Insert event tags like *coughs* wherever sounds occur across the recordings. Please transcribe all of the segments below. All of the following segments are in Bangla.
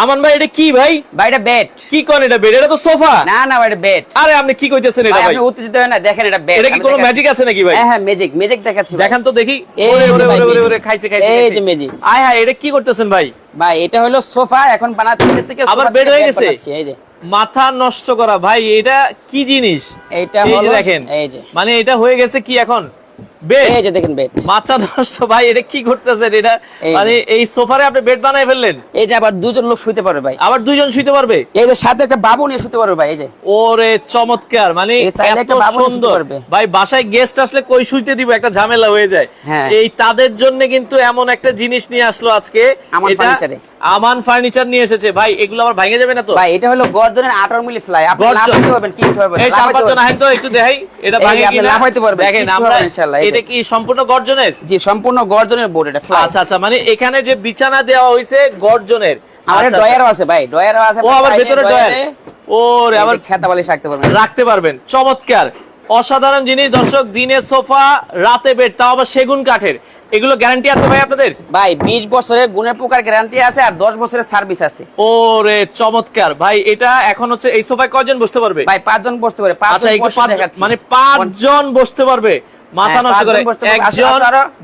আমান ভাই এটা কি ভাই? ভাই এটা বেড কি কোন এটা বেড এটা তো সোফা। না না ভাই এটা বেড আরে আপনি কি কইতেছেন এটা ভাই আপনি উত্তেজিত হয় না দেখেন এটা বেড এটা কি কোনো ম্যাজিক আছে নাকি ভাই? হ্যাঁ হ্যাঁ ম্যাজিক ম্যাজিক দেখাচ্ছি। দেখান তো দেখি। ওরে ওরে ওরে ওরে ওরে খাইছে খাইছে এই যে magic। আয় হ্যাঁ এটা কি করতেছেন ভাই? ভাই এটা হলো সোফা এখন বানাতে থেকে থেকে আবার বেড হয়ে গেছে? এই যে। মাথা নষ্ট করা ভাই এটা কি জিনিস? এটা হলো দেখেন। এই যে। মানে এটা হয়ে গেছে কি এখন? এই যে দেখেন বেড মাথা নষ্ট ভাই এটা কি করতেছেন? এটা মানে এই সোফারে আপনি বেড বানাই ফেললেন? এই যে আবার দুজন লোক শুতে পারবে ভাই। আবার দুইজন শুইতে পারবে? এই যে সাথে একটা বাবু নিয়ে পারবে ভাই এই যে। ওরে চমৎকার মানে এত সুন্দর। ভাই বাসায় গেস্ট আসলে কই শুইতে দিব? একটা ঝামেলা হয়ে যায়। হ্যাঁ। এই তাদের জন্য কিন্তু এমন একটা জিনিস নিয়ে আসলো আজকে। ফার্নিচারে। আমান ফার্নিচার নিয়ে এসেছে। ভাই এগুলো আবার ভাঙে যাবে না তো? ভাই এটা হলো গর্জনের আঠারো মিলি ফ্লাই আপনি। লাফাইতে পারবেন কিছু হবে এই চার পাঁচজন। আহেন তো একটু দেখাই এটা ভাঙে আপনি কিনা? লাফাইতে পারবেন, দেখেন আমরা ইনশাআল্লাহ, এটা কি সম্পূর্ণ গর্জনের? জি সম্পূর্ণ গর্জনের বোর্ড এটা ফ্লাই আচ্ছা আচ্ছা মানে এখানে যে বিছানা দেওয়া হয়েছে গর্জনের। আমাদের আচ্ছা, ডয়ারও আছে ভাই ডয়ারও আছে ও আবার ভেতরে ডয়ার ডয়ারে ওরে আবার খেতা বালিশ রাখতে পারবেন। রাখতে পারবেন। চমৎকার। অসাধারণ জিনিস দর্শক দিনে সোফা রাতে বেড তাও আবার সেগুন কাঠের। এগুলো গ্যারান্টি আছে ভাই আপনাদের? ভাই 20 বছরের গুণের পোকার গ্যারান্টি আছে আর 10 বছরের সার্ভিস আছে। ওরে চমৎকার। ভাই এটা এখন হচ্ছে এই সোফায় কয়জন বসতে পারবে? ভাই পাঁচজন বসতে পারবে আচ্ছা মানে পাঁচজন বসতে পারবে। মাথা হ্যাঁ, নষ্ট করে। একজন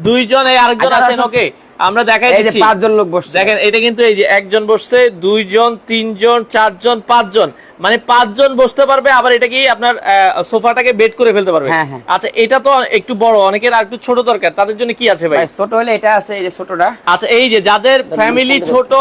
দুইজন এই আরেকজন আছেন ওকে? আমরা দেখাই এই যে পাঁচজন লোক বসছে। দেখেন এটা কিন্তু এই যে একজন বসছে দুইজন তিনজন চারজন পাঁচজন। মানে পাঁচজন বসতে পারবে আবার এটা কি আপনার সোফাটাকে বেড করে ফেলতে পারবে? হ্যাঁ, হ্যাঁ। আচ্ছা এটা তো একটু বড় অনেকের আর একটু ছোট দরকার। তাদের জন্য কি আছে ভাই? ছোট হলে এটা আছে এই যে ছোটটা। আচ্ছা এই যে যাদের ফ্যামিলি ছোট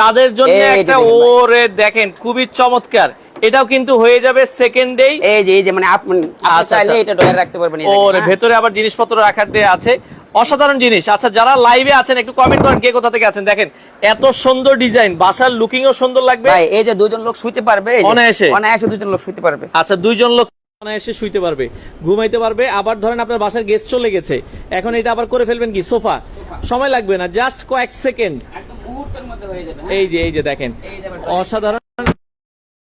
তাদের জন্য একটা ওরে দেখেন খুবই চমৎকার। এটাও কিন্তু হয়ে যাবে সেকেন্ডেই। এই যে এই যে মানে আপনি আপনি আচ্ছা, চাইলে আচ্ছা। এটা ডয়ার রাখতে পারবেন ওরে। ভেতরে আবার জিনিসপত্র রাখার দিয়ে আছে। অসাধারণ জিনিস। আচ্ছা যারা লাইভে আছেন একটু কমেন্ট করেন কে কোথা থেকে আছেন। দেখেন এত সুন্দর ডিজাইন বাসার লুকিং ও সুন্দর লাগবে। ভাই এই যে দুজন লোক শুইতে পারবে এই যে, অনায়াসে? অনায়াসে দুজন লোক শুইতে পারবে। আচ্ছা দুইজন লোক এসে শুইতে পারবে ঘুমাইতে পারবে। আবার ধরেন আপনার বাসার গেস্ট চলে গেছে। এখন এটা আবার করে ফেলবেন কি? সোফা। সময় লাগবে না জাস্ট কয়েক সেকেন্ড একদম মুহূর্তের মধ্যে হয়ে যাবে এই যে এই যে দেখেন অসাধারণ।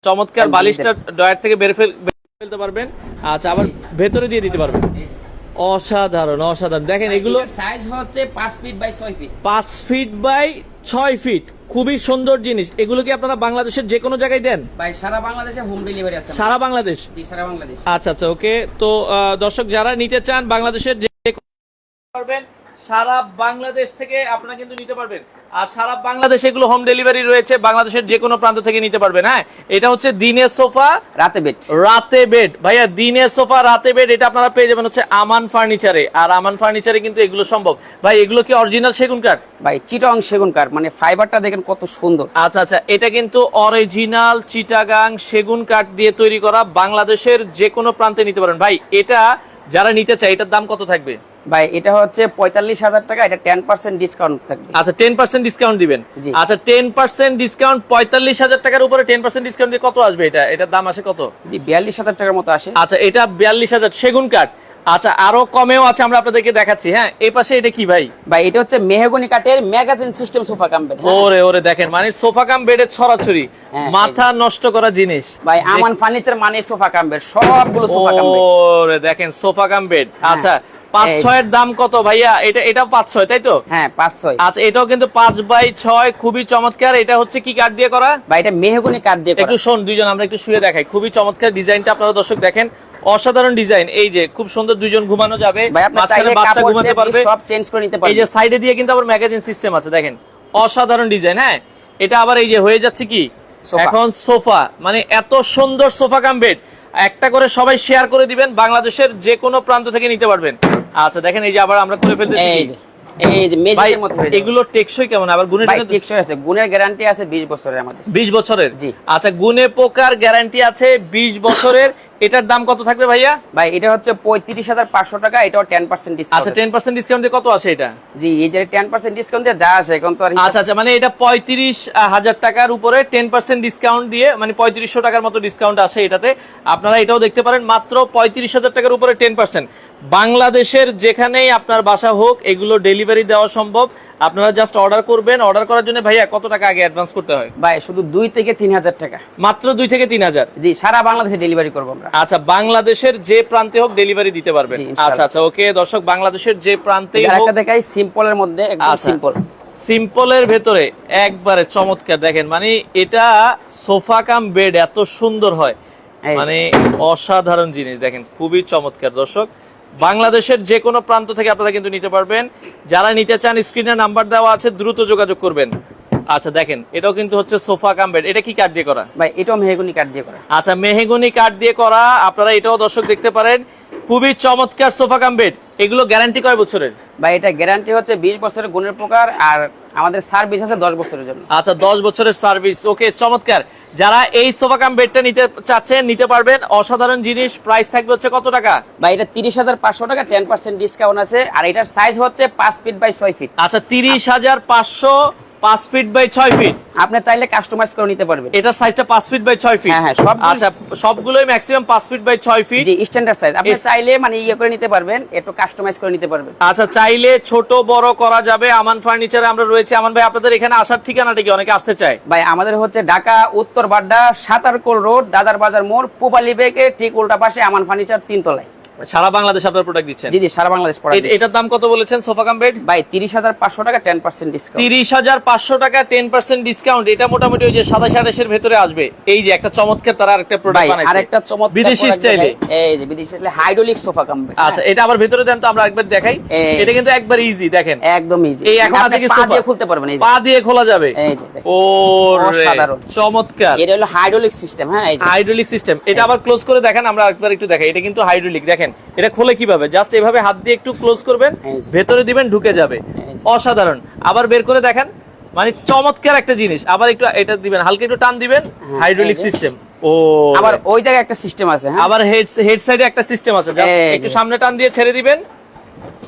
চমৎকার বালিশটা ডয়ার থেকে বের ফেল- বের ফেলতে পারবেন। আচ্ছা আবার ভেতরে দিয়ে দিতে পারবেন। অসাধারণ অসাধারণ। দেখেন এগুলো সাইজ হচ্ছে 5 ফিট বাই 6 ফিট পাঁচ ফিট বাই ছয় ফিট খুবই সুন্দর জিনিস। এগুলো কি আপনারা বাংলাদেশের যে কোনো জায়গায় দেন? ভাই সারা বাংলাদেশে হোম ডেলিভারি আছে। সারা বাংলাদেশ? জি, সারা বাংলাদেশ। আচ্ছা আচ্ছা ওকে। তো দর্শক যারা নিতে চান বাংলাদেশের যে পারবেন সারা বাংলাদেশ থেকে আপনারা কিন্তু নিতে পারবেন। আর সারা বাংলাদেশে এগুলো হোম ডেলিভারি রয়েছে বাংলাদেশের যে কোনো প্রান্ত থেকে নিতে পারবেন হ্যাঁ? এটা হচ্ছে দিনের সোফা রাতে বেড রাতে বেড ভাইয়া দিনের সোফা রাতে বেড এটা আপনারা পেয়ে যাবেন হচ্ছে আমান ফার্নিচারে আর আমান ফার্নিচারে কিন্তু এগুলো সম্ভব। ভাই এগুলো কি অরিজিনাল সেগুন কাঠ? ভাই চিটং সেগুন কাঠ মানে ফাইবারটা দেখেন কত সুন্দর। আচ্ছা আচ্ছা এটা কিন্তু অরিজিনাল চিটাগাং সেগুন কাঠ দিয়ে তৈরি করা বাংলাদেশের যে কোনো প্রান্তে নিতে পারেন। ভাই এটা যারা নিতে চায় এটার দাম কত থাকবে? ভাই এটা হচ্ছে পঁয়তাল্লিশ হাজার টাকা এটা টেন পার্সেন্ট ডিসকাউন্ট থাকবে। আচ্ছা টেন পার্সেন্ট ডিসকাউন্ট দিবেন? আচ্ছা টেন পার্সেন্ট ডিসকাউন্ট পঁয়তাল্লিশ হাজার টাকার উপরে টেন পার্সেন্ট ডিসকাউন্ট দিয়ে কত আসবে এটা? এটার দাম আসে কত? জি বিয়াল্লিশ হাজার টাকার মতো আসে। আচ্ছা এটা বিয়াল্লিশ হাজার সেগুন কাঠ। আচ্ছা আরও কমেও আছে আমরা আপনাদেরকে দেখাচ্ছি হ্যাঁ? এই পাশে এটা কি ভাই? ভাই এটা হচ্ছে মেহগনি কাঠের magazine system sofa cum bed ওরে ওরে দেখেন মানে সোফা কাম বেডের ছড়াছড়ি হ্যাঁ, মাথা নষ্ট করা জিনিস। ভাই আমান ফার্নিচার মানে সোফা কাম বেড সবগুলো সোফা কাম্পেট ওরে দেখেন সোফা কাম বেড। আচ্ছা পাঁচ। ছয়ের দাম কত ভাইয়া? এটা এটা পাঁচ ছয় তাই তো? হ্যাঁ পাঁচ ছয়। আচ্ছা এটাও কিন্তু পাঁচ বাই ছয় খুবই চমৎকার। এটা হচ্ছে কি কাঠ দিয়ে করা? ভাই এটা মেহগনি কাঠ দিয়ে একটু শোন দুইজন আমরা একটু শুয়ে দেখাই। খুবই চমৎকার ডিজাইনটা আপনারা দর্শক দেখেন। অসাধারণ ডিজাইন। এই যে খুব সুন্দর দুইজন ঘুমানো যাবে। মাঝখানে বাচ্চা ঘুমাতে পারবে। সব চেঞ্জ করে নিতে এই যে সাইডে দিয়ে কিন্তু আবার ম্যাগাজিন সিস্টেম আছে দেখেন। অসাধারণ ডিজাইন হ্যাঁ? এটা আবার এই যে হয়ে যাচ্ছে কি? এখন সোফা। মানে এত সুন্দর সোফা কাম বেড একটা করে সবাই শেয়ার করে দিবেন বাংলাদেশের যে কোনো প্রান্ত থেকে নিতে পারবেন। আচ্ছা দেখেন এই যে আবার আমরা করে ফেলতেছি এই যে এই মেজিকের মতো এগুলো টেকসই কেমন? আবার টেকসই আছে। গুণের গ্যারান্টি আছে 20 বছরের আমাদের। বছরের? জি। আচ্ছা গুনে পোকার গ্যারান্টি আছে বিশ বছরের। এটার দাম কত থাকবে ভাইয়া? ভাই এটা হচ্ছে পঁয়ত্রিশ হাজার পাঁচশো টাকা এটাও টেন পার্সেন্ট আচ্ছা ডিসকাউন্ট টেন পার্সেন্ট ডিসকাউন্ট দিয়ে কত আসে এটা? জি এই যে টেন পার্সেন্ট ডিসকাউন্ট দিয়ে যা আসে এখন তো আচ্ছা আচ্ছা মানে এটা পঁয়ত্রিশ হাজার টাকার উপরে টেন পার্সেন্ট ডিসকাউন্ট দিয়ে মানে পঁয়ত্রিশশো টাকার মতো ডিসকাউন্ট আসে এটাতে। আপনারা এটাও দেখতে পারেন মাত্র পঁয়ত্রিশ হাজার টাকার উপরে টেন পার্সেন্ট বাংলাদেশের যেখানেই আপনার বাসা হোক এগুলো ডেলিভারি দেওয়া সম্ভব। আপনারা জাস্ট অর্ডার করবেন। অর্ডার করার জন্য ভাইয়া কত টাকা আগে অ্যাডভান্স করতে হয়? ভাই শুধু দুই থেকে তিন হাজার টাকা। মাত্র দুই থেকে তিন হাজার? জি সারা বাংলাদেশে ডেলিভারি করব আমরা। আচ্ছা বাংলাদেশের যে প্রান্তে হোক ডেলিভারি দিতে পারবেন। আচ্ছা আচ্ছা ওকে দর্শক বাংলাদেশের যে আরেকটা দেখাই সিম্পলের মধ্যে একদম আচ্ছা। সিম্পল সিম্পলের ভেতরে একবারে চমৎকার। দেখেন মানে এটা সোফা কাম বেড এত সুন্দর হয়। মানে অসাধারণ জিনিস দেখেন খুবই চমৎকার দর্শক। বাংলাদেশের যে কোনো প্রান্ত থেকে আপনারা কিন্তু নিতে পারবেন। যারা নিতে চান স্ক্রিনে নাম্বার দেওয়া আছে দ্রুত যোগাযোগ করবেন। আচ্ছা দেখেন এটাও কিন্তু হচ্ছে সোফা কাম বেড এটা কি কাঠ দিয়ে করা? ভাই এটাও মেহেগুনি কাঠ দিয়ে করা। আচ্ছা মেহেগুনি কাঠ দিয়ে করা। আপনারা এটাও দর্শক দেখতে পারেন। খুবই চমৎকার সোফা কাম বেড এগুলো গ্যারান্টি কয় বছরের? ভাই এটা গ্যারান্টি হচ্ছে বিশ বছরের গুণের প্রকার আর আমাদের সার্ভিস আছে দশ বছরের জন্য। আচ্ছা দশ বছরের সার্ভিস ওকে চমৎকার। যারা এই সোফা কাম বেডটা নিতে চাচ্ছেন নিতে পারবেন। অসাধারণ জিনিস। প্রাইস থাকবে হচ্ছে কত টাকা? ভাই এটা তিরিশ হাজার পাঁচশো টাকা টেন পার্সেন্ট ডিসকাউন্ট আছে। আর এটার সাইজ হচ্ছে 5 ফিট বাই 6 ফিট আচ্ছা তিরিশ হাজার পাঁচশো পাঁচ ফিট বাই ছয় ফিট আপনি চাইলে কাস্টমাইজ করে নিতে পারবেন। এটার সাইজটা পাঁচ ফিট বাই ছয় ফিট হ্যাঁ, হ্যাঁ, আচ্ছা সবগুলোই ম্যাক্সিমাম পাঁচ ফিট বাই ছয় ফিট জি স্ট্যান্ডার্ড সাইজ আপনি চাইলে মানে ইয়ে করে নিতে পারবেন একটু কাস্টমাইজ করে নিতে পারবেন। আচ্ছা চাইলে ছোট বড় করা যাবে। আমান ফার্নিচারে আমরা রয়েছে। আমান ভাই আপনাদের এখানে আসার ঠিকানাটা কি? অনেকে আসতে চায়। ভাই আমাদের হচ্ছে ঢাকা উত্তর বাড্ডা সাতারকোল রোড দাদার বাজার মোড় পোপালি বেগে ঠিক উল্টা পাশে আমান ফার্নিচার তিনতলায়। সারা বাংলাদেশ আপনার প্রোডাক্ট দিচ্ছেন? জি সারা বাংলাদেশ এ- এটার দাম কত বলেছেন সোফা কাম বেড? ভাই তিরিশ হাজার পাঁচশো টাকা টেন পার্সেন্ট ডিসকাউন্ট তিরিশ হাজার পাঁচশো টাকা টেন পার্সেন্ট ডিসকাউন্ট এটা মোটামুটি ওই যে সাতাশ আঠাশের ভেতরে আসবে। এই যে একটা চমৎকার তারা আরেকটা প্রোডাক্ট বানাইছে। আরেকটা চমৎকার বিদেশি স্টাইলে এই যে বিদেশি স্টাইলে হাইড্রোলিক সোফা কাম্পে আচ্ছা এটা আবার ভেতরে দেন তো আমরা একবার দেখাই। এটা কিন্তু একবার ইজি দেখেন। একদম ইজি এই এখন আছে কি পা দিয়ে খুলতে পারবেন এই। পা দিয়ে খোলা যাবে। এই যে ও অসাধারণ। চমৎকার। এটা হলো হাইড্রোলিক সিস্টেম হ্যাঁ এই হাইড্রোলিক সিস্টেম এটা আবার ক্লোজ করে দেখেন আমরা একবার একটু দেখাই। এটা কিন্তু হাইড্রোলিক দেখেন। এটা খোলে কীভাবে? জাস্ট এভাবে হাত দিয়ে একটু ক্লোজ করবেন ভেতরে দিবেন ঢুকে যাবে। অসাধারণ। আবার বের করে দেখেন মানে চমৎকার একটা জিনিস। আবার একটু এটা দিবেন হালকা একটু টান দিবেন হাইড্রোলিক সিস্টেম ও। আবার ওই জায়গায় একটা সিস্টেম আছে হ্যাঁ? আবার হেড হেড সাইডে একটা সিস্টেম আছে। একটু সামনে টান দিয়ে ছেড়ে দিবেন।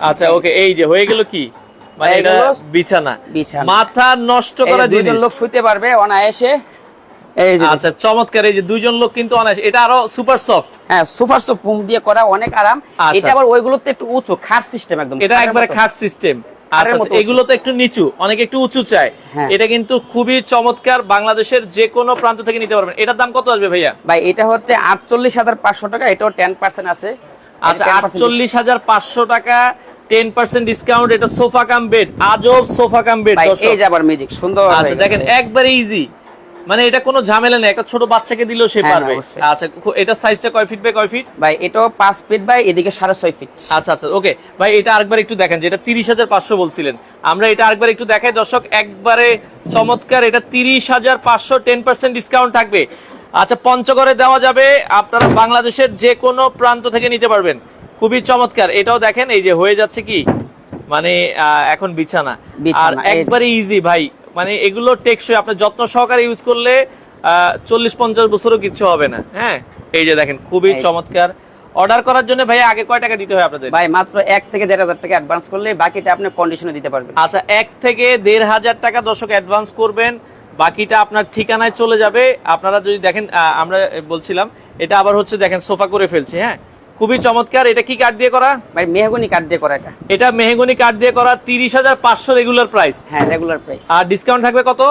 আচ্ছা ওকে এই যে হয়ে গেল কি? মানে এটা বিছানা। মাথা নষ্ট করা জিনিস। লোক শুইতে পারবে অনায়াসে। এই যে আচ্ছা চমৎকার এই যে দুইজন লোক কিন্তু অনায়াস। এটা আরও সুপার সফট হ্যাঁ সুপার সফট ফুম দিয়ে করা অনেক আরাম। আচ্ছা। এটা আবার ওইগুলোতে একটু উঁচু খাট সিস্টেম একদম। এটা একবারে খাট সিস্টেম আচ্ছা আচ্ছা, এগুলো তো একটু নিচু অনেক একটু উঁচু চায়। হ্যাঁ। এটা কিন্তু খুবই চমৎকার বাংলাদেশের যে কোনো প্রান্ত থেকে নিতে পারবেন। এটার দাম কত আসবে ভাইয়া? ভাই এটা হচ্ছে আটচল্লিশ হাজার পাঁচশো টাকা এটাও টেন পার্সেন্ট আছে। আচ্ছা আটচল্লিশ হাজার পাঁচশো টাকা টেন পার্সেন্ট ডিসকাউন্ট এটা সোফা কাম বেড আজব সোফা কাম বেড এই যে আবার মিউজিক সুন্দর আচ্ছা দেখেন একবারে ইজি মানে এটা কোনো ঝামেলা নেই। একটা ছোট বাচ্চাকে দিলেও সে হ্যাঁ, পারবে। আচ্ছা এটা সাইজটা কয় ফিট বাই কয় ফিট ভাই এটাও পাঁচ ফিট বাই এদিকে সাড়ে ছয় ফিট আচ্ছা আচ্ছা ওকে ভাই এটা আরেকবার একটু দেখেন যেটা তিরিশ হাজার পাঁচশো বলছিলেন। আমরা এটা আরেকবার একটু দেখাই। দর্শক একবারে চমৎকার এটা তিরিশ হাজার পাঁচশো টেন পার্সেন্ট ডিসকাউন্ট থাকবে। আচ্ছা পঞ্চগড়ে দেওয়া যাবে। আপনারা বাংলাদেশের যে কোনো প্রান্ত থেকে নিতে পারবেন। খুবই চমৎকার। এটাও দেখেন এই যে হয়ে যাচ্ছে কি? মানে এখন বিছানা। আর একবারে ইজি ভাই। মানে এগুলো টেকসই আপনার যত্ন সহকারে ইউজ করলে চল্লিশ পঞ্চাশ বছরও কিছু হবে না। হ্যাঁ? এই যে দেখেন খুবই চমৎকার। অর্ডার করার জন্য ভাই আগে কয় টাকা দিতে হয় আপনাদের? ভাই মাত্র এক থেকে দেড় হাজার টাকা অ্যাডভান্স করলে বাকিটা আপনি কন্ডিশনে দিতে পারবেন। আচ্ছা এক থেকে দেড় হাজার টাকা দর্শক অ্যাডভান্স করবেন বাকিটা আপনার ঠিকানায় চলে যাবে। আপনারা যদি দেখেন আমরা বলছিলাম এটা আবার হচ্ছে দেখেন সোফা করে ফেলছি হ্যাঁ? খুবই চমৎকার। এটা কি কাঠ দিয়ে করা? ভাই মেহগুনি কাঠ দিয়ে করা এটা। এটা মেহগনি কাঠ দিয়ে করা তিরিশ হাজার পাঁচশো রেগুলার প্রাইস হ্যাঁ রেগুলার প্রাইস আর ডিসকাউন্ট থাকবে কত?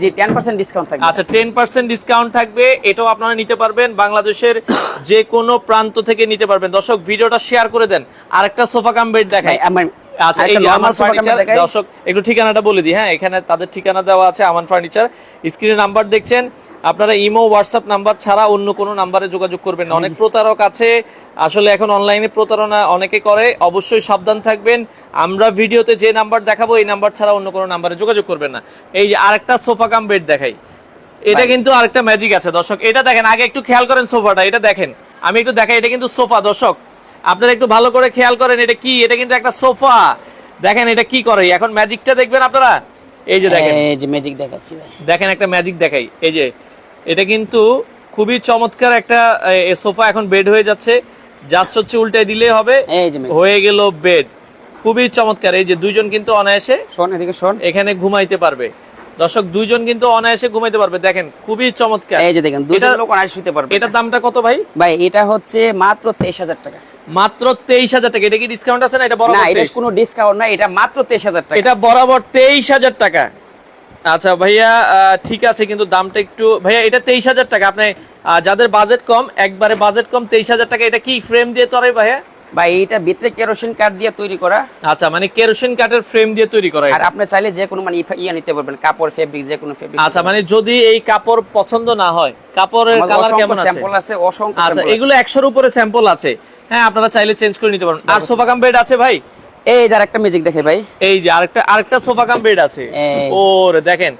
জি টেন পার্সেন্ট ডিসকাউন্ট থাকবে। আচ্ছা টেন পার্সেন্ট ডিসকাউন্ট থাকবে। এটাও আপনারা নিতে পারবেন বাংলাদেশের *coughs* যে কোনো প্রান্ত থেকে নিতে পারবেন। দর্শক ভিডিওটা শেয়ার করে দেন। আরেকটা সোফা কাম বেড দেখাই। আচ্ছা এই আমান ফার্নিচার দর্শক একটু ঠিকানাটা বলে দিই। হ্যাঁ এখানে তাদের ঠিকানা দেওয়া আছে আমান ফার্নিচার স্ক্রিনে নাম্বার দেখছেন। আপনারা ইমো হোয়াটসঅ্যাপ নাম্বার ছাড়া অন্য কোনো নাম্বারে যোগাযোগ করবেন না। অনেক প্রতারক আছে। আসলে এখন অনলাইনে প্রতারণা অনেকে করে। অবশ্যই সাবধান থাকবেন। আমরা ভিডিওতে যে নাম্বার দেখাবো এই নাম্বার ছাড়া অন্য কোনো নাম্বারে যোগাযোগ করবেন না। এই যে আরেকটা সোফা কাম বেড দেখাই। এটা কিন্তু আরেকটা ম্যাজিক আছে দর্শক। এটা দেখেন আগে একটু খেয়াল করেন সোফাটা এটা দেখেন। আমি একটু দেখাই এটা কিন্তু সোফা দর্শক। আপনারা একটু ভালো করে খেয়াল করেন এটা কি? এটা কিন্তু একটা সোফা। দেখেন এটা কি করে? এখন ম্যাজিকটা দেখবেন আপনারা? এই যে দেখেন। এই যে ম্যাজিক দেখাচ্ছি দেখেন একটা ম্যাজিক দেখাই। এই যে এটা কিন্তু খুবই চমৎকার একটা সোফা এখন বেড হয়ে যাচ্ছে। জাস্ট হচ্ছে উল্টে দিলে হবে। হয়ে গেল বেড। খুবই চমৎকার। এই যে দুইজন কিন্তু অনায়াসে শোন এদিকে শোন। এখানে ঘুমাইতে পারবে। দর্শক দুইজন কিন্তু অনায়াসে ঘুমাইতে পারবে। দেখেন খুবই চমৎকার। এই যে দেখেন দুইটা লোক অনায়াসে শুতে পারবে। এটার দামটা কত ভাই? ভাই এটা হচ্ছে মাত্র তেইশ হাজার টাকা। মাত্র তেইশ হাজার টাকা। এটা কি ডিসকাউন্ট আছে না? এটা না এটা কোনো ডিসকাউন্ট না এটা মাত্র তেইশ হাজার টাকা। এটা বরাবর তেইশ হাজার টাকা। আচ্ছা ভাইয়া ঠিক আছে কিন্তু দামটা একটু ভাইয়া এটা তেইশ হাজার টাকা। আপনি যাদের বাজেট কম একবারে বাজেট কম তেইশ হাজার টাকা এটা কি ফ্রেম দিয়ে তরে ভাইয়া? ভাই এইটা ভিতরে কেরোসিন কাঠ দিয়ে তৈরি করা। আচ্ছা মানে কেরোসিন কাঠের ফ্রেম দিয়ে তৈরি করা আর আপনি চাইলে যে কোনো মানে ইয়া নিতে পারবেন কাপড় ফেব্রিক যে কোনো ফেব্রিক আচ্ছা মানে যদি এই কাপড় পছন্দ না হয় কাপড়ের কালার কেমন আছে? স্যাম্পল আছে অসংখ্য আচ্ছা। এগুলো একশোর উপরে স্যাম্পল আছে। হ্যাঁ আপনারা চাইলে চেঞ্জ করে নিতে পারেন। আর সোফা কাম বেড আছে ভাই? এই যার একটা ম্যাজিক দেখে ভাই। এই যে আরেকটা আরেকটা সোফা কাম বেড আছে। ওরে দেখেন।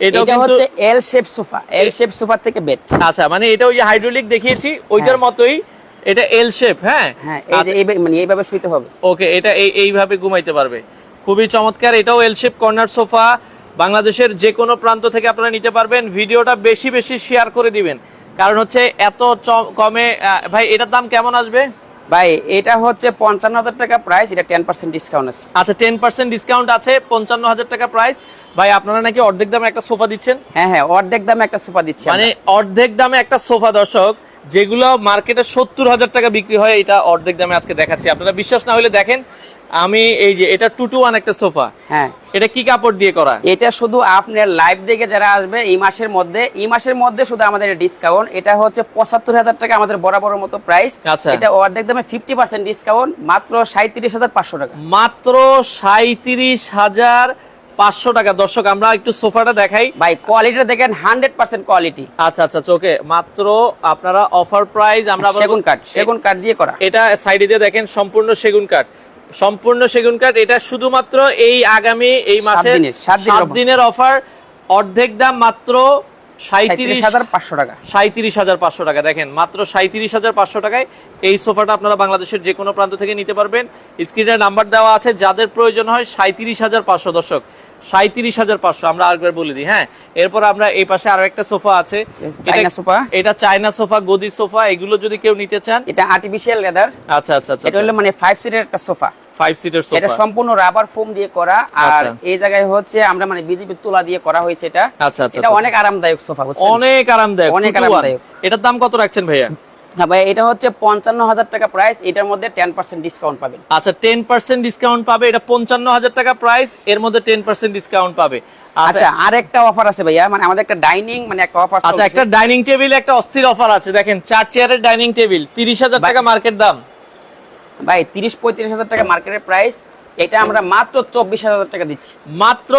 এটাও এটা কিন্তু L shape sofa. L shape sofa থেকে বেড আচ্ছা মানে এটা ওই যে হাইড্রোলিক দেখিয়েছি ওইটার মতোই এটা এল শেপ হ্যাঁ? হ্যাঁ এই যে এইভাবে- মানে এইভাবে শুইতে হবে। ওকে এটা এই এইভাবে ঘুমাইতে পারবে। খুবই চমৎকার এটাও এল শেপ কর্নার সোফা। বাংলাদেশের যে কোনো প্রান্ত থেকে আপনারা নিতে পারবেন। ভিডিওটা বেশি বেশি শেয়ার করে দিবেন। কারণ হচ্ছে এত কমে ভাই এটার দাম কেমন আসবে? ভাই এটা হচ্ছে পঞ্চান্ন হাজার টাকা প্রাইস এটা টেন পার্সেন্ট ডিসকাউন্ট আছে। আচ্ছা টেন পার্সেন্ট ডিসকাউন্ট আছে পঞ্চান্ন হাজার টাকা প্রাইস ভাই আপনারা নাকি অর্ধেক দামে একটা সোফা দিচ্ছেন? হ্যাঁ হ্যাঁ অর্ধেক দামে একটা সোফা দিচ্ছেন মানে অর্ধেক দামে একটা সোফা দর্শক যেগুলো মার্কেটে সত্তর হাজার টাকা বিক্রি হয় এটা অর্ধেক দামে আজকে দেখাচ্ছি। আপনারা বিশ্বাস না হলে দেখেন আমি এই যে এটা টু টু ওয়ান একটা সোফা। হ্যাঁ। এটা কি কাপড় দিয়ে করা? এটা শুধু আপনার লাইভ দেখে যারা আসবে এই মাসের মধ্যে এই মাসের মধ্যে শুধু আমাদের ডিসকাউন্ট এটা হচ্ছে পঁচাত্তর হাজার টাকা আমাদের বরাবরের মতো প্রাইস আচ্ছা। এটা অর্ধেক দামে ফিফটি পার্সেন্ট ডিসকাউন্ট মাত্র সাঁত্রিশ হাজার পাঁচশো টাকা। মাত্র সাঁত্রিশ হাজার পাঁচশো টাকা। দর্শক আমরা একটু সোফাটা দেখাই। ভাই কোয়ালিটিটা দেখেন হান্ড্রেড পার্সেন্ট কোয়ালিটি আচ্ছা আচ্ছা চোখে মাত্র আপনারা অফার প্রাইস আমরা সেগুন কাঠ সেগুন কাঠ দিয়ে করা। এটা সাইডে দিয়ে দেখেন সম্পূর্ণ সেগুন কাঠ। সম্পূর্ণ সেগুন কাঠ। এটা শুধুমাত্র এই আগামী এই মাসে সাত দিনের অফার। অর্ধেক দাম মাত্র সাঁত্রিশ হাজার পাঁচশো টাকা। সাঁত্রিশ হাজার পাঁচশো টাকা। দেখেন মাত্র সাঁত্রিশ হাজার পাঁচশো টাকায় এই সোফাটা আপনারা বাংলাদেশের যে কোনো প্রান্ত থেকে নিতে পারবেন। স্ক্রিনের নাম্বার দেওয়া আছে। যাদের প্রয়োজন হয় সাঁত্রিশ হাজার পাঁচশো দর্শক। সাঁত্রিশ হাজার পাঁচশো আমরা আরেকবার বলে দিই হ্যাঁ? এরপর আমরা এই পাশে আরও একটা সোফা আছে। এটা- সোফা। এটা চায়না সোফা গদি সোফা এগুলো যদি কেউ নিতে চান। এটা আর্টিফিশিয়াল লেদার আচ্ছা আচ্ছা আচ্ছা এটা হলো মানে ফাইভ সিটের একটা সোফা। ফাইভ সিটের এটা সম্পূর্ণ রাবার ফোম দিয়ে করা আর আচ্ছা। এই জায়গায় হচ্ছে আমরা মানে বিজেপি তুলা দিয়ে করা হয়েছে এটা। আচ্ছা আচ্ছা এটা আচ্ছা। অনেক আরামদায়ক সোফা অনেক আরামদায়ক অনেক আরামদায়ক। এটার দাম কত রাখছেন ভাইয়া? হ্যাঁ ভাই এটা হচ্ছে পঞ্চান্ন হাজার টাকা প্রাইস এটার মধ্যে টেন পার্সেন্ট ডিসকাউন্ট পাবেন। আচ্ছা টেন পার্সেন্ট ডিসকাউন্ট পাবে এটা পঞ্চান্ন হাজার টাকা প্রাইস এর মধ্যে টেন পার্সেন্ট ডিসকাউন্ট পাবে। আচ্ছা। আচ্ছা আরেকটা অফার আছে ভাইয়া মানে আমাদের একটা ডাইনিং মানে একটা অফার আচ্ছা একটা ডাইনিং টেবিল একটা অস্থির অফার আছে দেখেন চার চেয়ারের ডাইনিং টেবিল তিরিশ হাজার টাকা মার্কেট দাম। ভাই তিরিশ পঁয়ত্রিশ হাজার টাকা মার্কেটের প্রাইস এটা আমরা মাত্র চব্বিশ হাজার টাকা দিচ্ছি। মাত্র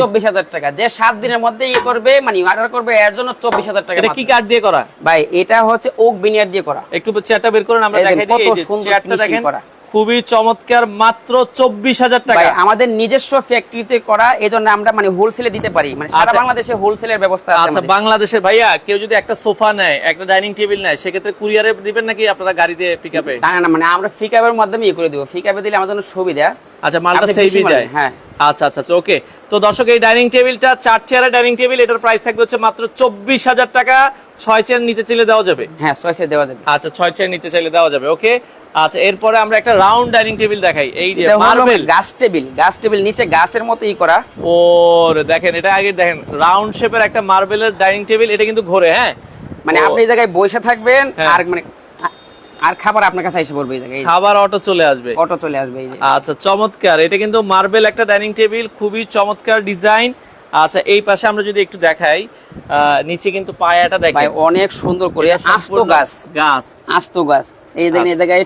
চব্বিশ? হাজার টাকা। যে সাত দিনের মধ্যে ইয়ে করবে মানে অর্ডার করবে এর জন্য চব্বিশ হাজার টাকা কি কার্ড কাঠ দিয়ে করা? ভাই এটা হচ্ছে ওক বিনিয়ার দিয়ে করা। একটু চেয়ারটা বের করেন আমরা দেখাই দিই কত সুন্দর চেয়ারটা দেখেন। করা। খুবই চমৎকার মাত্র চব্বিশ হাজার টাকা। আমাদের নিজস্ব ফ্যাক্টরিতে করা এই জন্য আমরা মানে হোলসেলে দিতে পারি। মানে সারা আচ্ছা। বাংলাদেশে হোলসেলের ব্যবস্থা আছে আচ্ছা আমাদের। বাংলাদেশের ভাইয়া কেউ যদি একটা সোফা নেয় একটা ডাইনিং টেবিল নেয় সেক্ষেত্রে কুরিয়ারে দিবেন নাকি আপনারা গাড়িতে পিক আপে না না, মানে আমরা ফিকাপের মাধ্যমে ই করে দিব। ফিকাপে দিলে আমার জন্য সুবিধা। আচ্ছা মালটা সেভই যায়। হ্যাঁ। আচ্ছা আচ্ছা আচ্ছা ওকে তো দর্শক এই ডাইনিং টেবিলটা চার চেয়ারের ডাইনিং টেবিল এটার প্রাইস থাকবে হচ্ছে মাত্র চব্বিশ হাজার টাকা। ছয় চেয়ার নিতে চাইলে দেওয়া যাবে। হ্যাঁ ছয় চেয়ার দেওয়া যাবে। আচ্ছা ছয় চেয়ার নিতে চাইলে দেওয়া যাবে ওকে আচ্ছা এরপরে আমরা একটা রাউন্ড ডাইনিং টেবিল দেখাই। এই যে মার্বেল গাছ টেবিল গাছ টেবিল নিচে গাছের মতো ই করা। ওর দেখেন এটা আগে দেখেন রাউন্ড শেপের একটা মার্বেলের ডাইনিং টেবিল এটা কিন্তু ঘোরে হ্যাঁ? মানে আপনি এই জায়গায় বসে থাকবেন হ্যাঁ। আর মানে আর খাবার আপনার কাছে এসে পড়বে এই জায়গায়। খাবার অটো চলে আসবে। অটো চলে আসবে এই যে। আচ্ছা চমৎকার। এটা কিন্তু মার্বেল একটা ডাইনিং টেবিল খুবই চমৎকার ডিজাইন আচ্ছা এই পাশে আমরা যদি একটু দেখাই নিচে কিন্তু পায়াটা দেখেন। অনেক সুন্দর করে আস্ত গাছ। গাছ। আস্ত গাছ। এই দেখেন এই আচ্ছা। জায়গায়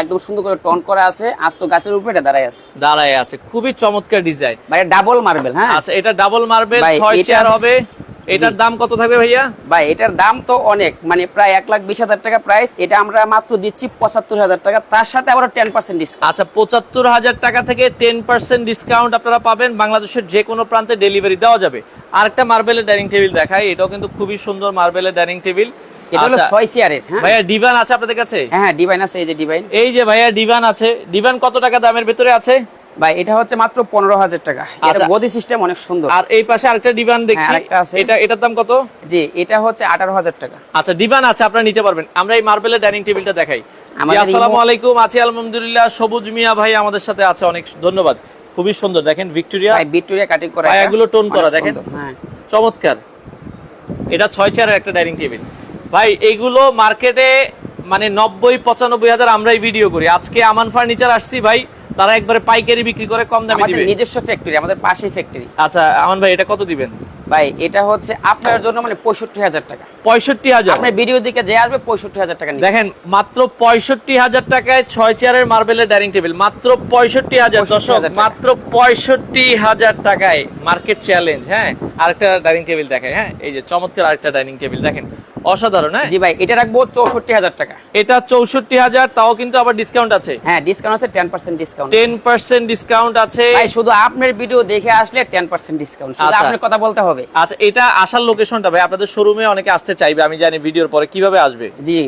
একদম সুন্দর করে টন করা আছে। আস্ত গাছের উপরে দাঁড়ায় আছে। দাঁড়ায় আছে। খুবই চমৎকার ডিজাইন। ভাই ডাবল মার্বেল হ্যাঁ? আচ্ছা এটা ডাবল মার্বেল ভাই, ছয় চেয়ার হবে। এটার দাম কত থাকবে ভাইয়া? ভাই এটার দাম তো অনেক মানে প্রায় এক লাখ বিশ হাজার টাকা প্রাইস এটা আমরা মাত্র দিচ্ছি পঁচাত্তর হাজার টাকা। তার সাথে আবার টেন পার্সেন্ট ডিসকাউন্ট আচ্ছা পঁচাত্তর হাজার টাকা থেকে টেন পার্সেন্ট ডিসকাউন্ট আপনারা পাবেন। বাংলাদেশের যে কোনো প্রান্তে ডেলিভারি দেওয়া যাবে। আরেকটা মার্বেলের ডাইনিং টেবিল দেখাই। এটাও কিন্তু খুবই সুন্দর মার্বেলের ডাইনিং টেবিল এটা হলো ছয় চেয়ারের হ্যাঁ? ভাইয়া ডিভান আছে আপনাদের কাছে? হ্যাঁ ডিভাইন আছে এই যে ডিভাইন এই যে ভাইয়া ডিভান আছে ডিভান কত টাকা দামের ভেতরে আছে? ভাই এটা হচ্ছে মাত্র পনেরো হাজার টাকা। আচ্ছা। গদি সিস্টেম অনেক সুন্দর। আর এই পাশে আরেকটা ডিভান দেখছি। হ্যাঁ, আছে। এটা এটার দাম কত? জি এটা হচ্ছে আঠারো হাজার টাকা। আচ্ছা ডিভান আছে আপনারা নিতে পারবেন। আমরা এই মার্বেলের ডাইনিং টেবিলটা দেখাই। আসসালামু আলাইকুম। আছি আলহামদুলিল্লাহ। সবুজ মিয়া ভাই আমাদের সাথে আছে অনেক ধন্যবাদ। খুবই সুন্দর। দেখেন ভিক্টোরিয়া। ভিক্টোরিয়া কাটিং করা এটা। পায়াগুলো টোন করা, দেখেন। হ্যাঁ। চমৎকার। এটা ছয় চেয়ারের একটা ডাইনিং টেবিল ভাই এগুলো মার্কেটে মানে নব্বই পঁচানব্বই হাজার আমরাই ভিডিও করি। আজকে আমান ফার্নিচার আসছি ভাই তারা একবারে পাইকারি বিক্রি করে কম দামে দিবে। নিজস্ব ফ্যাক্টরি আমাদের পাশেই ফ্যাক্টরি আচ্ছা আমান ভাই এটা কত দিবেন? ভাই এটা হচ্ছে আপনার জন্য মানে পঁয়ষট্টি হাজার টাকা। পঁয়ষট্টি হাজার। আপনার ভিডিও দিকে যে আসবে পঁয়ষট্টি হাজার টাকা। দেখেন মাত্র পঁয়ষট্টি হাজার টাকায় ছয় চেয়ারের মার্বেলের ডাইনিং টেবিল মাত্র পঁয়ষট্টি হাজার। 65,000 দর্শক মাত্র পঁয়ষট্টি হাজার টাকায় মার্কেট চ্যালেঞ্জ হ্যাঁ? আরেকটা ডাইনিং টেবিল দেখেন হ্যাঁ? এই যে চমৎকার আরেকটা ডাইনিং টেবিল দেখেন। অসাধারণ হ্যাঁ? জি ভাই এটা রাখব চৌষট্টি হাজার টাকা। এটা চৌষট্টি হাজার তাও কিন্তু আবার ডিসকাউন্ট আছে। হ্যাঁ ডিসকাউন্ট আছে ten percent discount ten percent discount আছে। ভাই শুধু আপনার ভিডিও দেখে আসলে টেন পার্সেন্ট ডিসকাউন্ট শুধু আচ্ছা। আপনার কথা বলতে হবে। আচ্ছা এটা আসার লোকেশনটা ভাই আপনাদের শোরুমে অনেকে আসতে চাইবে আমি জানি ভিডিওর পরে। কীভাবে আসবে? জি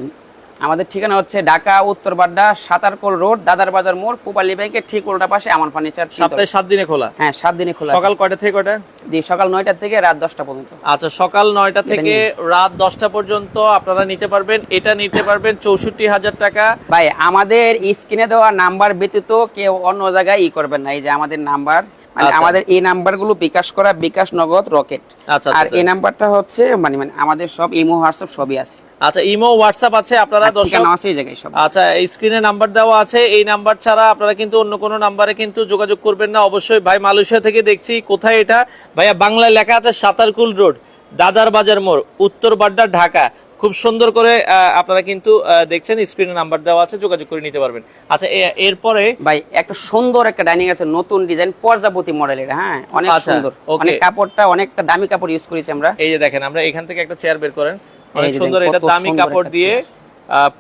আমাদের ঠিকানা হচ্ছে ঢাকা উত্তর বাড্ডা সাতারকোল রোড দাদার বাজার মোড় পুপালি ব্যাংকের ঠিক উল্টা পাশে আমার ফার্নিচার সপ্তাহে সাত দিনে খোলা? হ্যাঁ সাত দিনে খোলা সকাল কয়টা থেকে কয়টা? জি সকাল নয়টা থেকে রাত দশটা পর্যন্ত। আচ্ছা সকাল নয়টা থেকে রাত দশটা পর্যন্ত আপনারা নিতে পারবেন এটা নিতে পারবেন চৌষট্টি হাজার টাকা। ভাই আমাদের স্ক্রিনে দেওয়া নাম্বার ব্যতীত কেউ অন্য জায়গায় ই করবেন না এই যে আমাদের নাম্বার। মানে আচ্ছা। আমাদের এই নাম্বারগুলো বিকাশ করা বিকাশ নগদ রকেট। আচ্ছা, আর আচ্ছা। এই নাম্বারটা হচ্ছে মানে মানে আমাদের সব ইমো হোয়াটসঅ্যাপ সবই আছে। আচ্ছা ইমো হোয়াটসঅ্যাপ আছে আপনারা দর্শক? আছে এই জায়গায় সব। আচ্ছা এই স্ক্রিনে নাম্বার দেওয়া আছে এই নাম্বার ছাড়া আপনারা কিন্তু অন্য কোনো নাম্বারে কিন্তু যোগাযোগ করবেন না। অবশ্যই ভাই মালয়েশিয়া থেকে দেখছি কোথায় এটা? ভাইয়া বাংলায় লেখা আছে সাতারকুল রোড দাদার বাজার মোড় উত্তর বাড্ডা ঢাকা। খুব সুন্দর করে আপনারা কিন্তু দেখছেন স্ক্রিনে নাম্বার দেওয়া আছে যোগাযোগ করে নিতে পারবেন। আচ্ছা এরপরে? ভাই একটা সুন্দর একটা ডাইনিং আছে নতুন ডিজাইন প্রজাপতি মডেলের হ্যাঁ? অনেক আচ্ছা, সুন্দর। অনেক কাপড়টা অনেকটা দামি কাপড় ইউজ করেছি আমরা। এই যে দেখেন আমরা এখান থেকে একটা চেয়ার বের করেন। অনেক সুন্দর এটা দামি কাপড় দিয়ে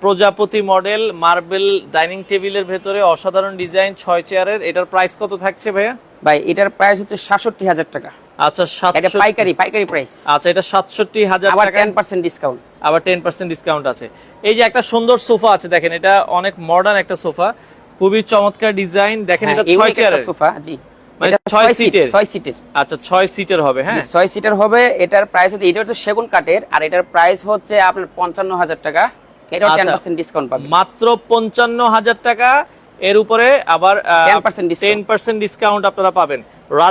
প্রজাপতি মডেল মার্বেল ডাইনিং টেবিলের ভেতরে অসাধারণ ডিজাইন ছয় চেয়ারের। এটার প্রাইস কত থাকছে ভাইয়া? ভাই এটার প্রাইস হচ্ছে সাতষট্টি হাজার টাকা। আচ্ছা এটা পাইকারি পাইকারি প্রাইস। আচ্ছা এটা সাতষট্টি হাজার আবার টেন পার্সেন্ট ডিসকাউন্ট আবার টেন পার্সেন্ট ডিসকাউন্ট আছে। এই যে একটা সুন্দর সোফা আছে দেখেন এটা অনেক মডার্ন একটা সোফা। খুবই চমৎকার ডিজাইন। দেখেন এটা ছয় চেয়ারের। সোফা জি। মানে সিটের? সিটের আচ্ছা ছয় সিটের হবে হ্যাঁ? ছয় সিটার হবে এটার প্রাইস হচ্ছে এটা হচ্ছে সেগুন কাঠের আর এটার প্রাইস হচ্ছে আপনার পঞ্চান্ন হাজার টাকা। এটাও আচ্ছা। ডিসকাউন্ট মাত্র টাকা এর উপরে আবার 10% discount। টেন পার্সেন্ট ডিসকাউন্ট আপনারা পাবেন।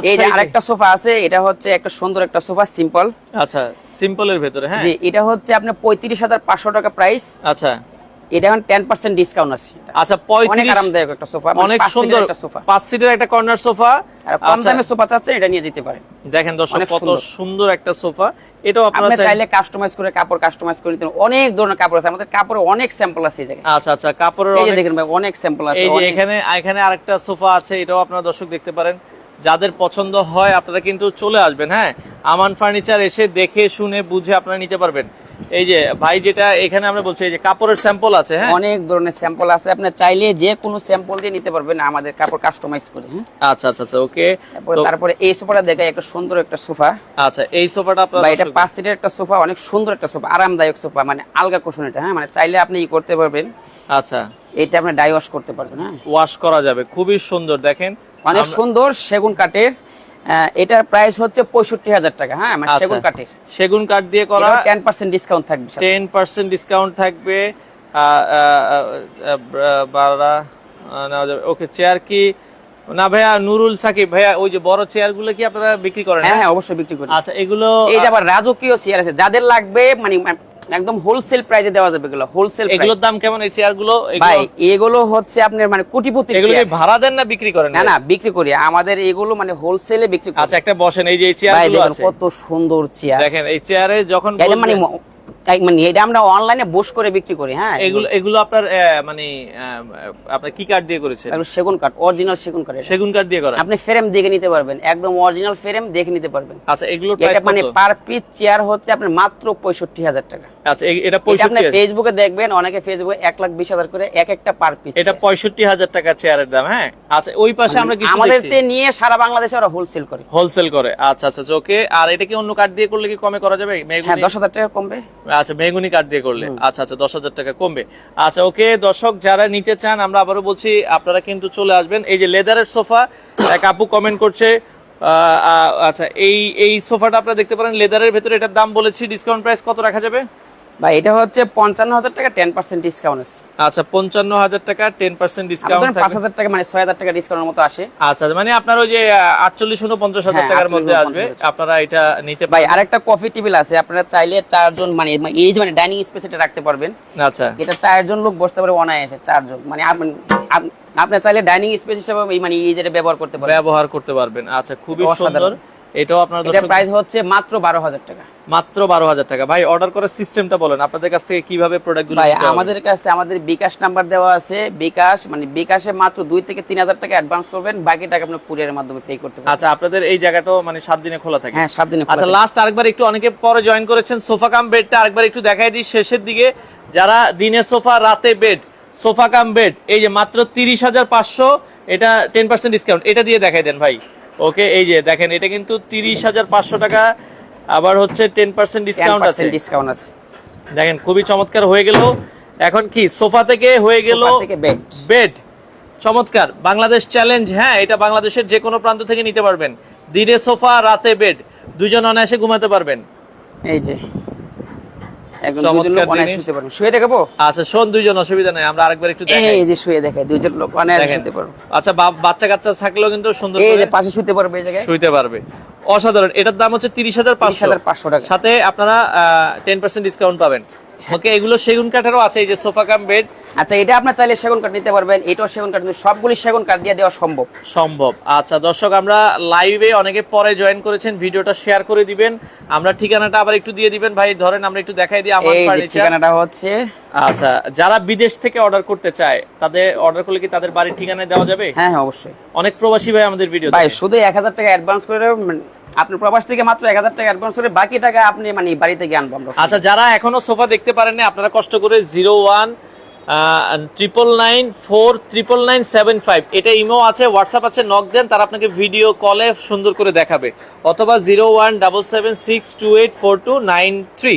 এই যে আরেকটা সোফা আছে এটা হচ্ছে একটা সুন্দর একটা সোফা সিম্পল আচ্ছা সিম্পলের ভেতরে হ্যাঁ? এটা হচ্ছে আপনার পঁয়ত্রিশ হাজার পাঁচশো টাকা প্রাইস আচ্ছা। এটা এখন টেন পার্সেন্ট ডিসকাউন্ট আছে। আচ্ছা অনেক আরামদায়ক একটা সোফা অনেক সুন্দর একটা সোফা। পাঁচ সিটের একটা কর্নার সোফা। আর কম আচ্ছা। দামে সোফা চাচ্ছেন এটা নিয়ে যেতে পারেন। দেখেন দর্শক কত সুন্দর। সুন্দর একটা সোফা। এটাও আপনারা চাইলে চাইলে কাস্টমাইজ করে কাপড় কাস্টমাইজ করে নিতে অনেক ধরনের কাপড় আছে আমাদের কাপড়ে অনেক স্যাম্পল আছে এই জায়গায়। আচ্ছা আচ্ছা কাপড়ের অনেক- দেখেন ভাই অনেক স্যাম্পল আছে এই যে এখানে এখানে আরেকটা সোফা আছে এটাও আপনারা দর্শক দেখতে পারেন। যাদের পছন্দ হয় আপনারা কিন্তু চলে আসবেন হ্যাঁ? আমান ফার্নিচার এসে দেখে শুনে বুঝে আপনারা নিতে পারবেন। এই যে ভাই যেটা এখানে আমরা বলছি যে কাপড়ের স্যাম্পল আছে হ্যাঁ? অনেক ধরনের স্যাম্পল আছে। আপনি চাইলে যে কোনো স্যাম্পল দিয়ে নিতে পারবেন আমাদের কাপড় কাস্টমাইজ করে হ্যাঁ? আচ্ছা আচ্ছা আচ্ছা ওকে তারপরে এই সোফাটা একটা সুন্দর একটা সোফা। আচ্ছা এই সোফাটা আপনারা এটা পাঁচ সিটের একটা সোফা অনেক সুন্দর একটা সোফা আরামদায়ক সোফা মানে আলগা কুশন এটা হ্যাঁ? মানে চাইলে আপনি ই করতে পারবেন। আচ্ছা। এটা আপনি ডাই ওয়াশ করতে পারবেন হ্যাঁ? ওয়াশ করা যাবে খুবই সুন্দর দেখেন। অনেক সুন্দর সেগুন কাঠের এটার প্রাইস হচ্ছে পঁয়ষট্টি হাজার টাকা। হ্যাঁ মানে আচ্ছা। সেগুন কাঠের। সেগুন কাঠ দিয়ে করা টেন পার্সেন্ট ডিসকাউন্ট থাকবে টেন পার্সেন্ট ডিসকাউন্ট থাকবে। নেওয়া যাবে। ওকে চেয়ার কি? না ভাইয়া নুরুল সাকিব ভাইয়া ওই যে বড় চেয়ারগুলো কি আপনারা বিক্রি করেন হ্যাঁ হ্যাঁ? হ্যাঁ অবশ্যই বিক্রি করি। আচ্ছা এগুলো এই যে আবার রাজকীয় চেয়ার আছে যাদের লাগবে মানে একদম হোলসেল প্রাইসে দেওয়া যাবে এগুলো হোলসেল এগুলোর দাম কেমন এই চেয়ারগুলো ভাই এগুলো হচ্ছে আপনার মানে কোটিপতি এগুলো ভাড়া দেন না বিক্রি করেন? না না বিক্রি করি। আমাদের এগুলো মানে হোলসেলে বিক্রি করি। আচ্ছা একটা বসেন এই যে এই চেয়ারগুলো আছে। কত সুন্দর চেয়ার দেখেন এই চেয়ারে যখন মানে মানে এটা আমরা অনলাইনে বস করে বিক্রি করি হ্যাঁ। এগুলো এগুলো আপনার মানে আপনার কি কাঠ দিয়ে করেছেন? এগুলো সেগুন কাঠ অরিজিনাল সেগুন কাঠ সেগুন কাঠ দিয়ে করা। আপনি ফ্রেম দেখে নিতে পারবেন একদম অরিজিনাল ফ্রেম দেখে নিতে পারবেন। আচ্ছা এগুলো প্রাইস মানে পার পিস চেয়ার হচ্ছে আপনার মাত্র পঁয়ষট্টি হাজার টাকা। আচ্ছা এটা এটা আপনি ফেসবুকে দেখবেন অনেকে ফেসবুকে লাখ বিশ হাজার করে এক একটা পার পিস এটা পঁয়ষট্টি হাজার টাকা চেয়ারের দাম হ্যাঁ? আচ্ছা ওই পাশে আমরা কিছু আমাদের তে নিয়ে সারা বাংলাদেশে ওরা হোলসেল করে। হোলসেল করে আচ্ছা আচ্ছা ওকে আর এটা কি অন্য কাঠ দিয়ে করলে কি কমে করা যাবে? হ্যাঁ টাকা কমবে। আচ্ছা দিয়ে করলে। আচ্ছা আচ্ছা দশ হাজার টাকা কমবে। আচ্ছা ওকে দর্শক যারা নিতে চান আমরা আবারও বলছি আপনারা কিন্তু চলে আসবেন। এই যে লেদারের সোফা এক আপু কমেন্ট করছে আচ্ছা এই এই সোফাটা আপনারা দেখতে পারেন লেদারের ভেতরে এটার দাম বলেছি ডিসকাউন্ট প্রাইস কত রাখা যাবে? ভাই এটা হচ্ছে পঞ্চান্ন হাজার টাকা টেন পার্সেন্ট ডিসকাউন্ট আছে। আচ্ছা পঞ্চান্ন হাজার টাকা টেন পার্সেন্ট ডিসকাউন্ট পাঁচ হাজার টাকা মানে ছয় হাজার টাকা ডিসকাউন্টের মতো আসে। আচ্ছা মানে আপনার ওই যে আটচল্লিশ উনপঞ্চাশ হাজার হ্যাঁ, টাকার মধ্যে আসবে। আপনারা এটা নিতে ভাই পারেন আরেকটা কফি টেবিল আছে আপনারা চাইলে চারজন মানে এই যে মানে ডাইনিং স্পেস এটা রাখতে পারবেন। আচ্ছা। এটা চারজন লোক বসতে পারে অনায়াসে চারজন। মানে আপনি- আপনি চাইলে ডাইনিং স্পেস হিসেবে মানে এই যেটা ব্যবহার করতে পারেন ব্যবহার করতে পারবেন। আচ্ছা খুবই। সুন্দর। এটাও আপনার দর্শক প্রাইস হচ্ছে মাত্র বারো হাজার টাকা। মাত্র বারো হাজার টাকা। ভাই অর্ডার করার সিস্টেমটা বলেন আপনাদের কাছ থেকে কীভাবে প্রোডাক্টগুলো ভাই আমাদের কাছে আমাদের বিকাশ নাম্বার দেওয়া আছে। বিকাশ মানে বিকাশে মাত্র দুই থেকে তিন হাজার টাকা অ্যাডভান্স করবেন বাকি টাকা আপনি কুরিয়ারের মাধ্যমে পে করতে পারবেন। আচ্ছা আপনাদের এই জায়গাটাও মানে সাত দিনে খোলা থাকে। হ্যাঁ সাত দিনে খোলা আচ্ছা লাস্ট আরেকবার একটু অনেকে পরে জয়েন করেছেন সোফা কাম বেডটা আরেকবার একটু দেখাই দিই শেষের দিকে। যারা দিনে সোফা রাতে বেড সোফা কাম বেড এই যে মাত্র তিরিশ হাজার পাঁচশো এটা টেন পার্সেন্ট ডিসকাউন্ট এটা দিয়ে দেখাই দেন ভাই। ওকে এই যে দেখেন এটা কিন্তু তিরিশ হাজার পাঁচশো টাকা আবার হচ্ছে টেন পার্সেন্ট ডিসকাউন্ট আছে। ডিসকাউন্ট আছে। দেখেন খুবই চমৎকার হয়ে গেল। এখন কি সোফা থেকে হয়ে গেল বেড বেড চমৎকার বাংলাদেশ চ্যালেঞ্জ হ্যাঁ এটা বাংলাদেশের যে কোনো প্রান্ত থেকে নিতে পারবেন। দিনে সোফা রাতে বেড দুজন অনায়াসে ঘুমাতে পারবেন। এই যে। একদম দুজন লোক অনায়াসে শুতে পারবেন শুয়ে দেখাবো? আচ্ছা শোন দুইজন অসুবিধা নাই আমরা আরেকবার একটু দেখাই এই যে শুয়ে দুইজন লোক অনায়াসে শুতে পারবে। আচ্ছা বাচ্চা কাচ্চা থাকলেও কিন্তু সুন্দর এই যে পাশে শুতে পারবে এই জায়গায়। শুইতে পারবে। অসাধারণ এটার দাম হচ্ছে তিরিশ হাজার তিরিশ হাজার পাঁচশো টাকা। সাথে আপনারা টেন পার্সেন্ট ডিসকাউন্ট পাবেন। ওকে এগুলো সেগুন কাঠেরও আছে এই যে সোফা কাম বেড। আচ্ছা এটা আপনার চাইলে সেগুন কাঠ নিতে পারবেন এটাও সেগুন কাঠ সবগুলি সেগুন কাঠ দিয়ে দেওয়া সম্ভব। সম্ভব। আচ্ছা দর্শক আমরা লাইভে অনেকে পরে জয়েন করেছেন ভিডিওটা শেয়ার করে দিবেন। আমরা ঠিকানাটা আবার একটু দিয়ে দিবেন। ভাই ধরেন আমরা একটু দেখাই দিই আমার ফার্নিচার ঠিকানাটা হচ্ছে। আচ্ছা যারা বিদেশ থেকে অর্ডার করতে চায় তাদের অর্ডার করলে কি তাদের বাড়ির ঠিকানায় দেওয়া যাবে? হ্যাঁ হ্যাঁ অবশ্যই। অনেক প্রবাসী ভাই আমাদের ভিডিও ভাই শুধু এক হাজার টাকা অ্যাডভান্স করে উম, আপনি প্রবাস থেকে মাত্র এক হাজার টাকা অ্যাডভান্স করে বাকি টাকা আপনি মানে বাড়িতে গিয়ে আনব আচ্ছা যারা এখনও সোফা দেখতে পারেননি, আপনারা কষ্ট করে zero one triple nine four triple nine seven five এটা ইমো আছে হোয়াটসঅ্যাপ আছে নক দেন, তারা আপনাকে ভিডিও কলে সুন্দর করে দেখাবে। অথবা zero one double seven six two eight four two nine three.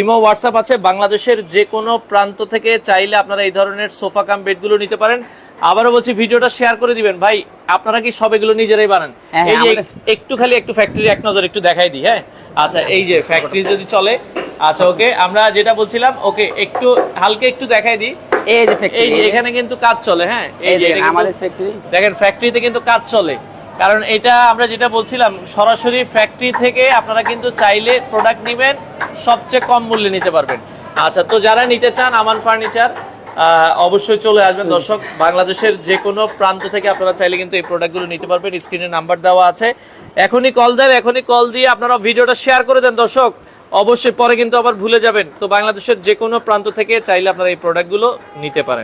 Imo WhatsApp আছে, বাংলাদেশের যে কোনো প্রান্ত থেকে চাইলে আপনারা এই ধরনের সোফা কাম বেডগুলো নিতে পারেন। আবারও বলছি ভিডিওটা শেয়ার করে দিবেন। ভাই আপনারা কি সব এগুলো নিজেরাই বানান? হ্যাঁ, এই যে একটু খালি একটু ফ্যাক্টরি এক নজর একটু দেখাই দিই হ্যাঁ? আচ্ছা এই যে ফ্যাক্টরি যদি চলে আচ্ছা ওকে আমরা যেটা বলছিলাম ওকে একটু হালকা একটু দেখাই দিই। এই যে ফ্যাক্টরি এখানে কিন্তু কাজ চলে হ্যাঁ? এই যে যে আমাদের ফ্যাক্টরি দেখেন ফ্যাক্টরিতে কিন্তু কাজ চলে। কারণ এটা আমরা যেটা বলছিলাম সরাসরি ফ্যাক্টরি থেকে আপনারা কিন্তু চাইলে প্রোডাক্ট নেবেন সবচেয়ে কম মূল্যে নিতে পারবেন। আচ্ছা তো যারা নিতে চান আমান ফার্নিচার অবশ্যই চলে আসবেন। দর্শক বাংলাদেশের যে কোনো প্রান্ত থেকে আপনারা চাইলে কিন্তু এই প্রোডাক্টগুলো নিতে পারবেন। স্ক্রিনে নাম্বার দেওয়া আছে। এখনই কল দেন এখনই কল দিয়ে আপনারা ভিডিওটা শেয়ার করে দেন। দর্শক অবশ্যই পরে কিন্তু আবার ভুলে যাবেন। তো বাংলাদেশের যে কোনো প্রান্ত থেকে চাইলে আপনারা এই প্রোডাক্টগুলো নিতে পারেন।